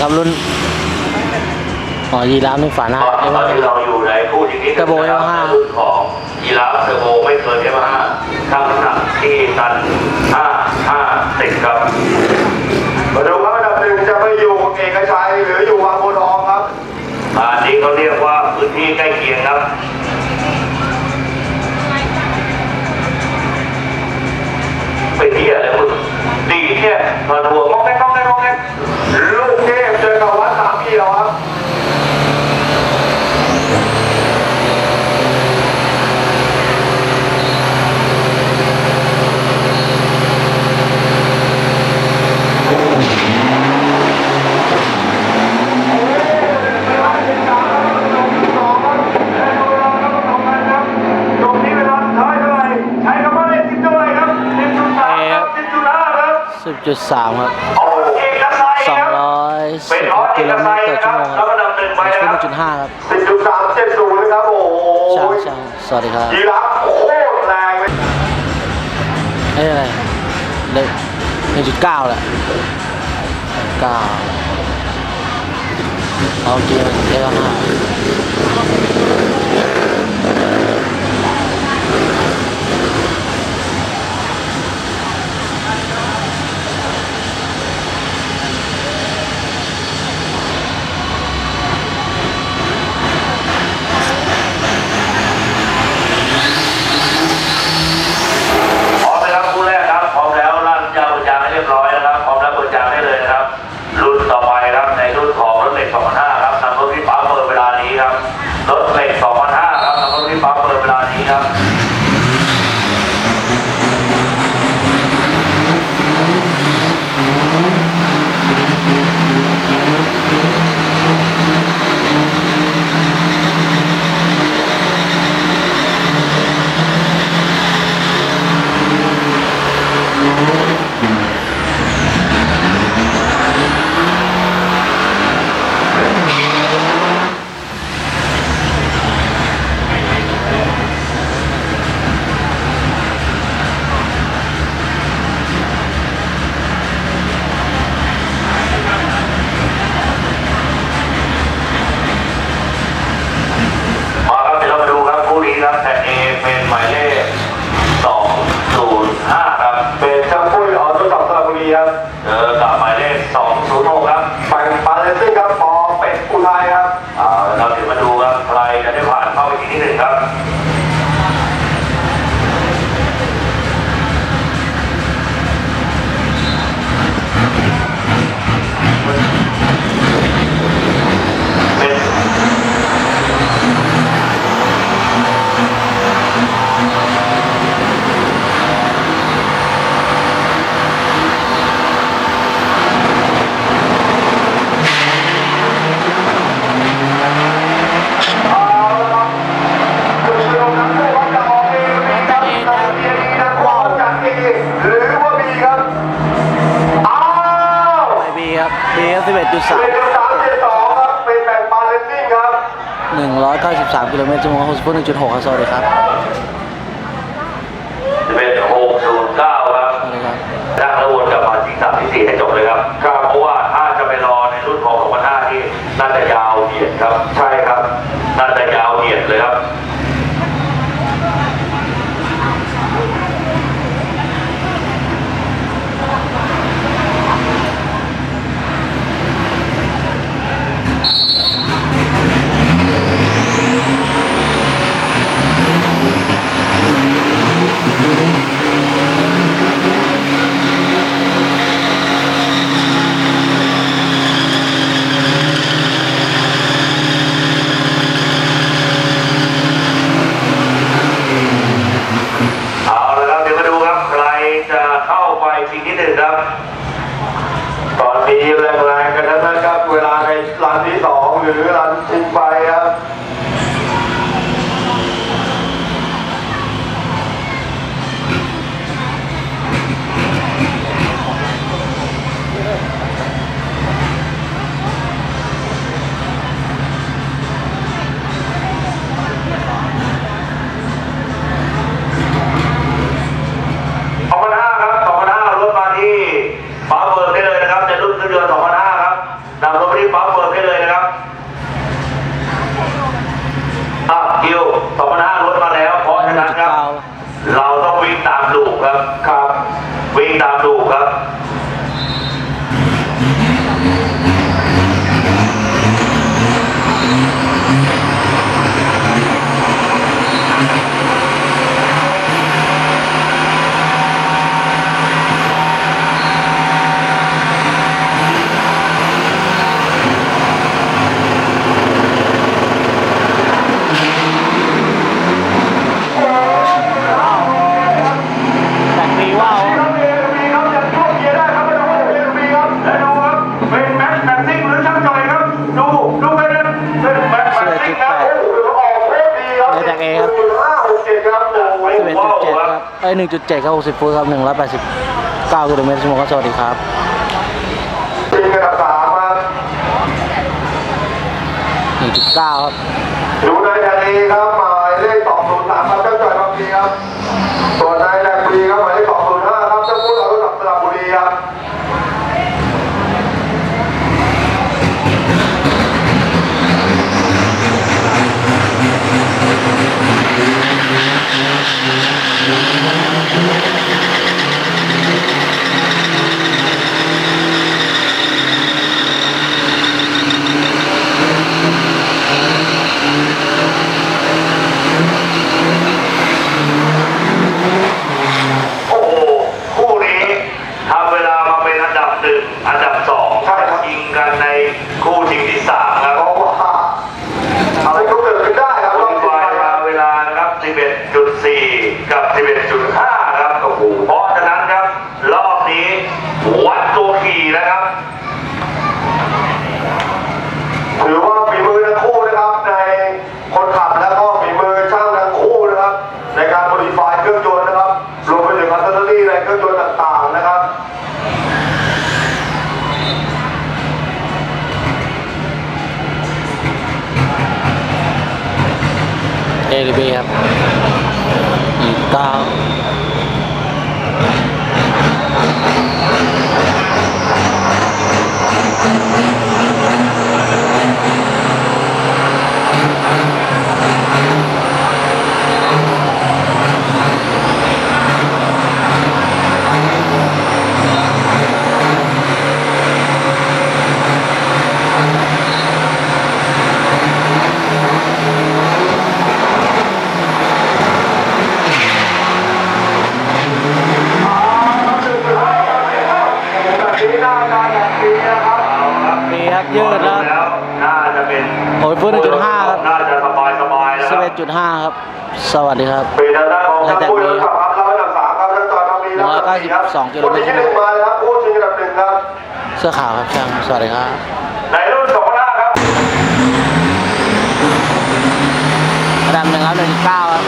ครับรุ่นอ๋อยีราฟนี่ฝาหน้าตอนที่เราอยู่ในพูดอย่างนี้กระโบยมาห้ารุ่นของยีราฟเทร์โบไม่เคยนเอห้าช่างน้ำหนักที่ตันห้าห้าสิบครับมาดูครับอันดับหนึ่งจะไปอยู่เอกชัยหรืออยู่บางบัวทองครับอันนี้เขาเรียกว่าพื้นที่ใกล้เคียงครับเป็นที่อะไรมึงดีแค่ยมาทัวร์มอแม็ จุดสามครับสองร้อยสิบกิโลเมตรต่อชั่วโมงครับจุดห้าครับ10.370นะครับโอ้ช่างช่าสวัสดีครับยีรับโอ้แรงเลยเอ้ยอะไรเด็ก้าแหละ9เอาเกียร์เท่าหร่ นหนึ่งจุดหกครับสวัสดีครับับไอ้หนึ่งจุดเจ็ดครับหกสิบฟุตครับหนึ่งร้อยแปดสิบเก้ากิโลเมตรชั่วโมงครับสวัสดีครับทีมสาบหนึ่งจุดเก้าครับดูในทะทีครับหมายเลขสองศูนย์สามครับเจ้าจ่อยบางทีครับ สวัสดีครับเป็นทางด้านึ่งร้อัพครับระดับสามครับานจอนองกิโลเมตรเสื้อขาวครับช่างสวัสดีครับในรุ่สองพันห้ครับระดัหนึ่งร้อยหนึ่งเก้าครับ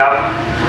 Obrigado.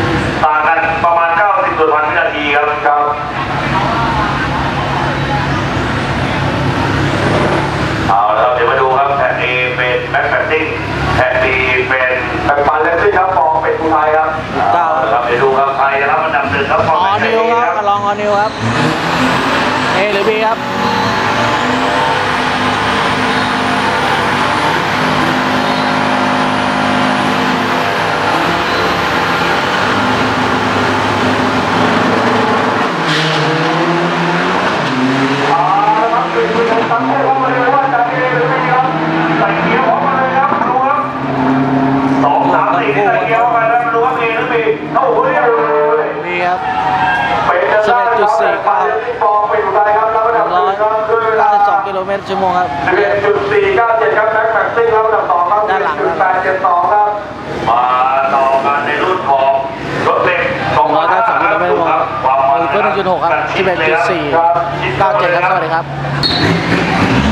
ชั่วโมงครับเรียนจุดสี่เก้าเจ็ดครับแม็กแม็กซิ่งครับลำต่อครับด้านหลังจุดแปดเจ็ดสองครับ มาต่อกันในรุ่นของรถเล็กสองร้อยเก้าสองกิโลเมตรครับความมันก็หนึ่งจุดหกครับสิบเอ็ดจุดสี่เก้าเจ็ดครับสวัสดีครับ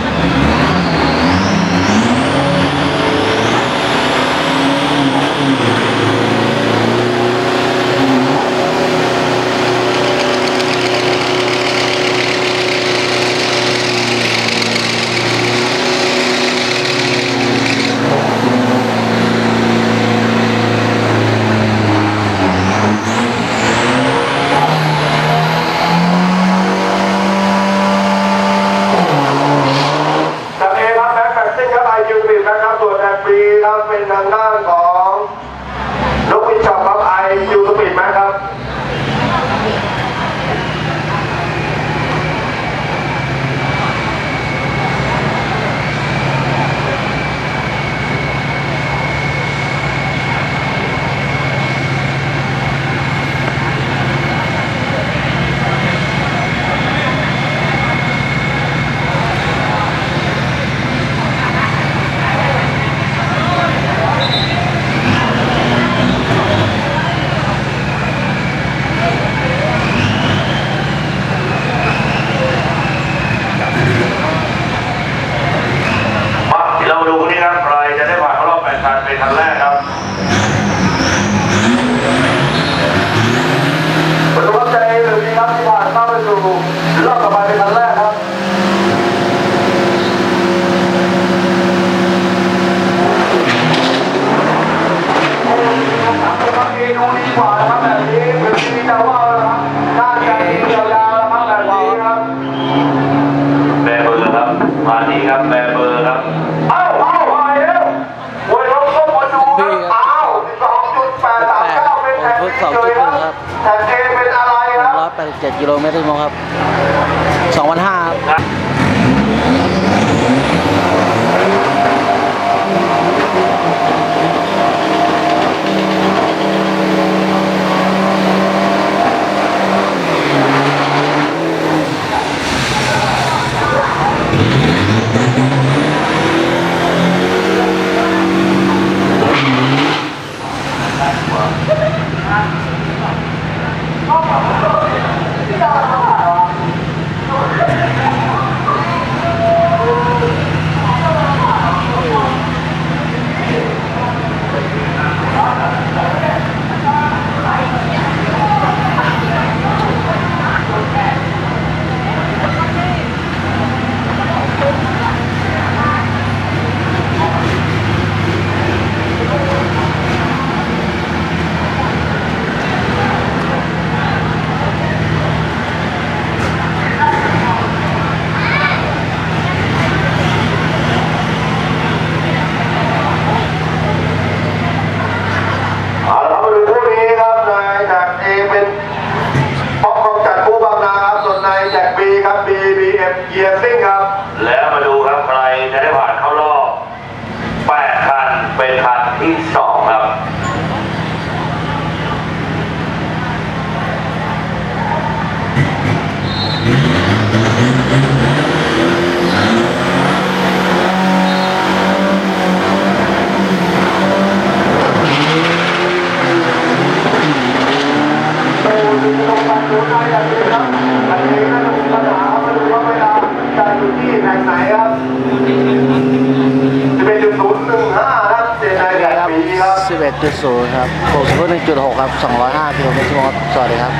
ลงดีกว่านะครับแบบนี้พื้นที่จะว่าวนะครับน่าจะยาวๆนะครับแบบนี้ครับแบเบอร์ครับ มาดีครับแบเบอร์ครับ เอ้าเอ้ามาแล้วเว้ยเราก็มาดูครับอ้าวสองจุดแปดสามเก้าเป็นแทนที่เลยครับแทนเกเป็นอะไรครับร้อยแปดสิบเจ็ดกิโลเมตรต่อชั่วโมงครับสองพันห้าครับ 1.0 ครับผมสูง1.6 ครับ 205กิโลเมตรชั่วโมงสวัสดีครับ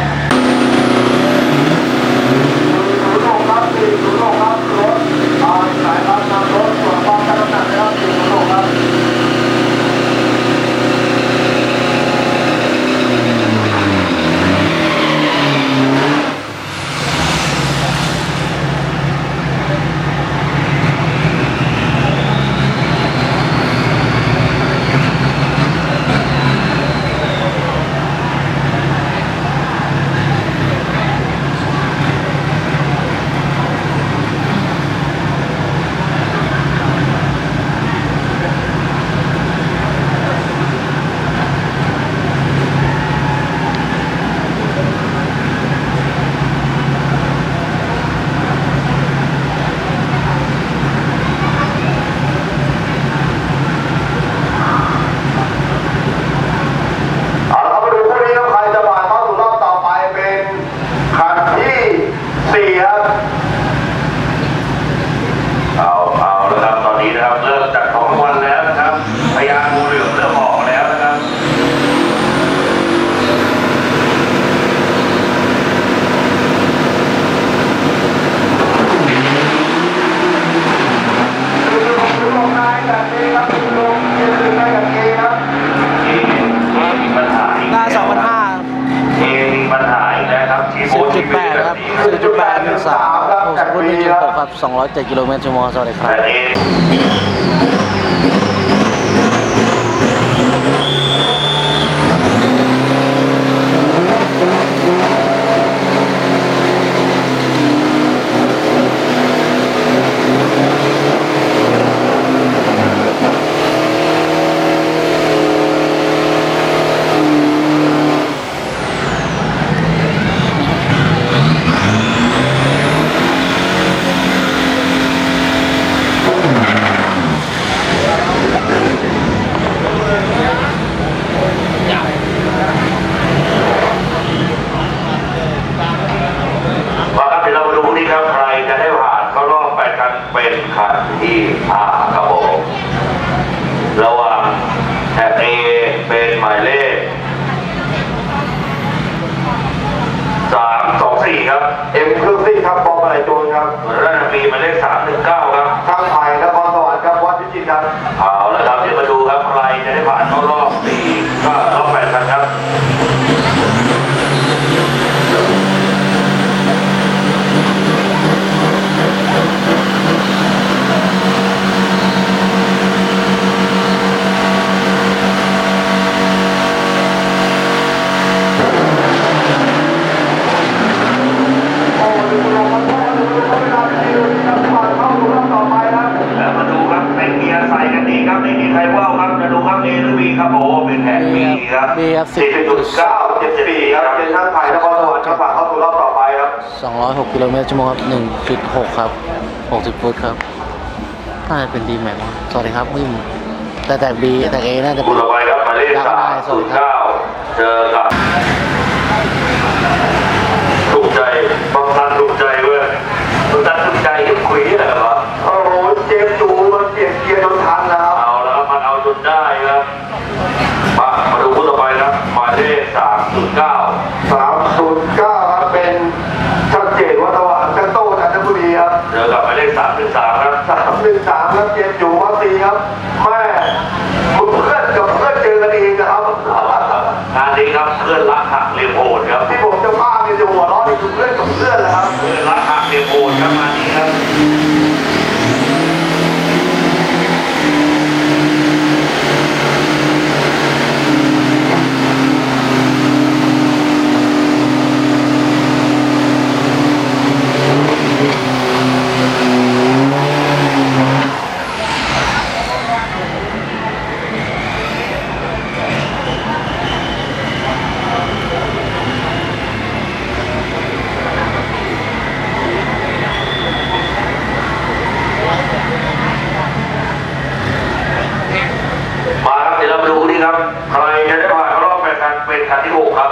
7 กิโลเมตรชั่วโมงสวัสดีครับ เอ็มเครื่องซี่ครับปอมอะไรโจนครับรถมีหมายเลขสามหนึ่งเก้าครับ ครับมีครับสิบจุเก้าเจ็ดสี่ครับเป็นท่าไทยนครสวรรค์ก็ผ่านเข้าสู่รอบต่อไปครับ206กิโลเมตรชั่วโมงครับ1.6ครับ60ฟุตครับน่าจะเป็นดีแม็กสวัสดีครับวิ่แต่แต่บีแต่เอน่าจะเป็นต่อไปครับหมาเลขสามศูนย์เก้าเจอกับ ครับ ใครจะได้ผ่านเข้ารอบแข่งขันเป็นครั้งที่หกครับ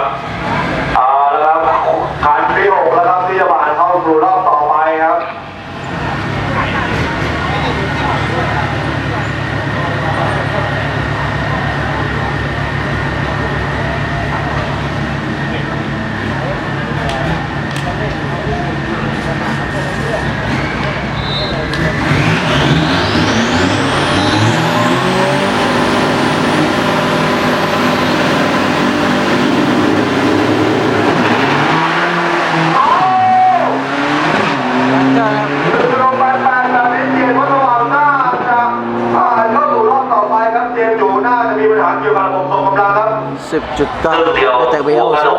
ิบจุดเ10.9แต่เวลสูง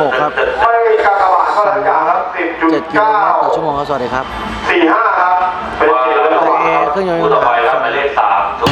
หกครับไม่กากบาทเท่าไหร่ครับสิบจุดเก้าต่อชั่วโมงครับสวัสดีครับสี่ห้าครับเป็นสียงเครื่องยนต์ต่อไปครับหมายเลข3